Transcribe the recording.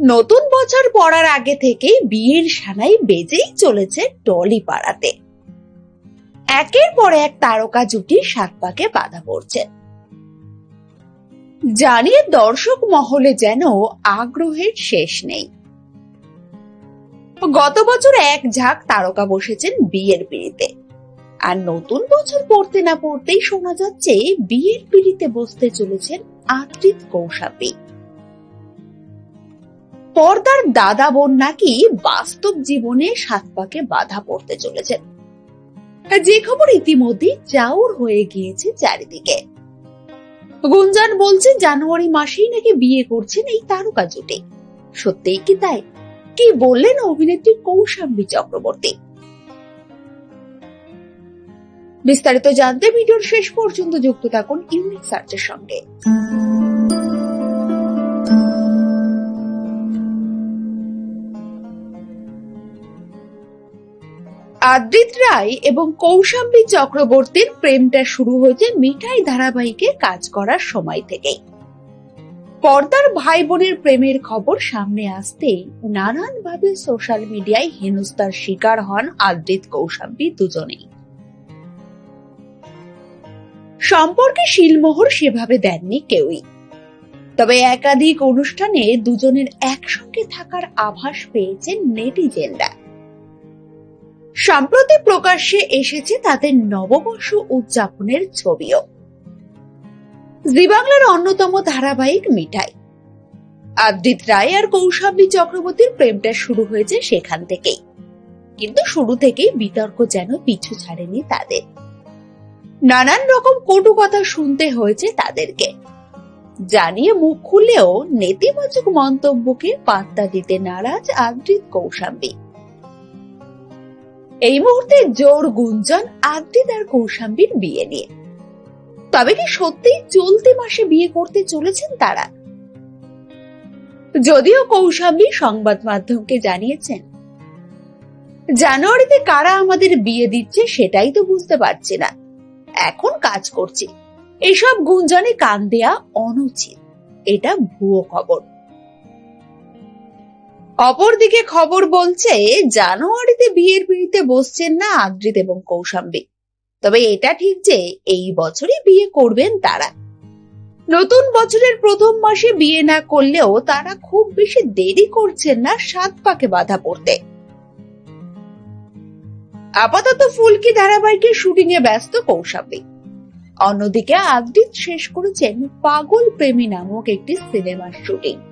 নতুন বছর পড়ার আগে থেকেই বিয়ের সানাই বেজেই চলেছে টলি পাড়াতে। একের পর এক তারকা জুটি সাত পাকে বাধা পড়ছে। জানিয়ে দর্শক মহলে যেন আগ্রহের শেষ নেই। গত বছর এক ঝাঁক তারকা বসেছেন বিয়ের পিড়িতে। আর নতুন বছর পড়তে না পড়তেই শোনা যাচ্ছে বিয়ের পিড়িতে বসতে চলেছেন আদ্রিত কৌশাপী পর্দার দাদা বোন নাকি বাস্তব জীবনে সাত পাকে বাধা পড়তে চলেছেন যে খবর ইতিমধ্যেই চাউর হয়ে গিয়েছে চারিদিকে। গুঞ্জন বলছে, জানুয়ারি মাসেই নাকি বিয়ে করছেন এই তারকা জুটি। সত্যিই কি তাই? কি বললেন অভিনেত্রী কৌশাম্বী চক্রবর্তী? বিস্তারিত জানতে ভিডিওর শেষ পর্যন্ত যুক্ত থাকুন ইউনিক সার্চের সঙ্গে। আদ্রিত রায় এবং কৌশাম্বী চক্রবর্তীর প্রেমটা শুরু হয়েছে মিঠাই ধারাবাহিকে কাজ করার সময় থেকেই। পর্দার ভাই বোনের প্রেমের খবর সামনে আসতেই নানানভাবে সোশ্যাল মিডিয়ায় হেনস্তার শিকার হন আদ্রিত কৌশাম্বী দুজনেই। সম্পর্কে শিলমোহর সেভাবে দেননি কেউই। তবে একাধিক অনুষ্ঠানে দুজনের একসঙ্গে থাকার আভাস পেয়েছেন নেটিজেনরা। সম্প্রতি প্রকাশ্যে এসেছে তাদের নববর্ষ উদযাপনের ছবিও। জি বাংলার অন্যতম ধারাবাহিক মিঠাই। আদ্রিত রায় আর কৌশাম্বী চক্রবর্তীর প্রেমটা শুরু হয়েছে সেখান থেকেই। কিন্তু শুরু থেকেই বিতর্ক যেন পিছু ছাড়েনি তাদের। নানান রকম কটু কথা শুনতে হয়েছে তাদেরকে। জানিয়ে মুখ খুললেও নেতিবাচক মন্তব্যকে পাত্তা দিতে নারাজ আদ্রিত কৌশাম্বী। এই মুহূর্তে জোর গুঞ্জন আদ্রিত আর কৌশাম্বীর বিয়ে নিয়ে। তবে কি সত্যিই চলতি মাসে বিয়ে করতে চলেছেন তারা? যদিও কৌশাম্বী সংবাদ মাধ্যমকে জানিয়েছেন, জানুয়ারিতে কারা আমাদের বিয়ে দিচ্ছে সেটাই তো বুঝতে পারছি না। এখন কাজ করছি। এসব গুঞ্জনে কান দেয়া অনুচিত। এটা ভুয়ো খবর। অপরদিকে খবর বলছে, জানুয়ারিতে বিয়ের পিড়িতে বসছেন না আদ্রিত এবং কৌশাম্বী। তবে এটা ঠিক যে এই বছরই বিয়ে করবেন তারা। নতুন বছরের প্রথম মাসে বিয়ে না করলেও তারা খুব বেশি দেরি করছেন না সাত পাকে বাধা পড়তে। আপাতত ফুলকি ধারাবাহিকের শুটিং এ ব্যস্ত কৌশাম্বী। অন্যদিকে আদ্রিত শেষ করেছেন পাগল প্রেমী নামক একটি সিনেমার শুটিং।